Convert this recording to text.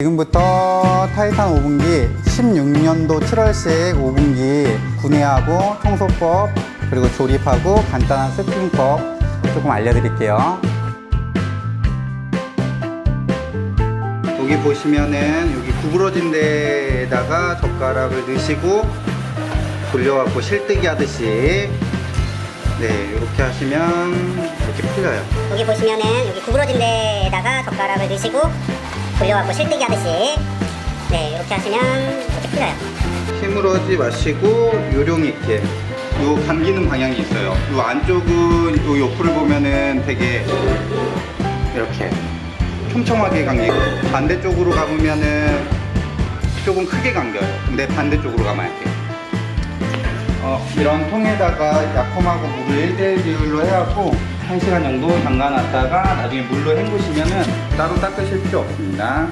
지금부터 타이탄 5분기 16년도 7월식 5분기 분해하고 청소법 그리고 조립하고 간단한 세팅법 조금 알려드릴게요. 여기 보시면은 여기 구부러진 데에다가 젓가락을 넣으시고 돌려갖고 실뜨기 하듯이 네 이렇게 하시면 이렇게 풀려요. 여기 보시면은 여기 구부러진 데에다가 젓가락을 넣으시고 돌려갖고 실뜨기 하듯이. 네 이렇게 하시면 이렇게 풀려요. 힘으로 하지 마시고 요령 있게 요 감기는 방향이 있어요. 요 안쪽은 요 옆으로 보면은 되게 이렇게 촘촘하게 감기고 반대쪽으로 감으면은 조금 크게 감겨요. 근데 반대쪽으로 감아야 돼요. 어, 이런 통에다가 약품하고 물을 1대1 비율로 해갖고 1시간 정도 담가 놨다가 나중에 물로 헹구시면은 따로 닦으실 필요 없습니다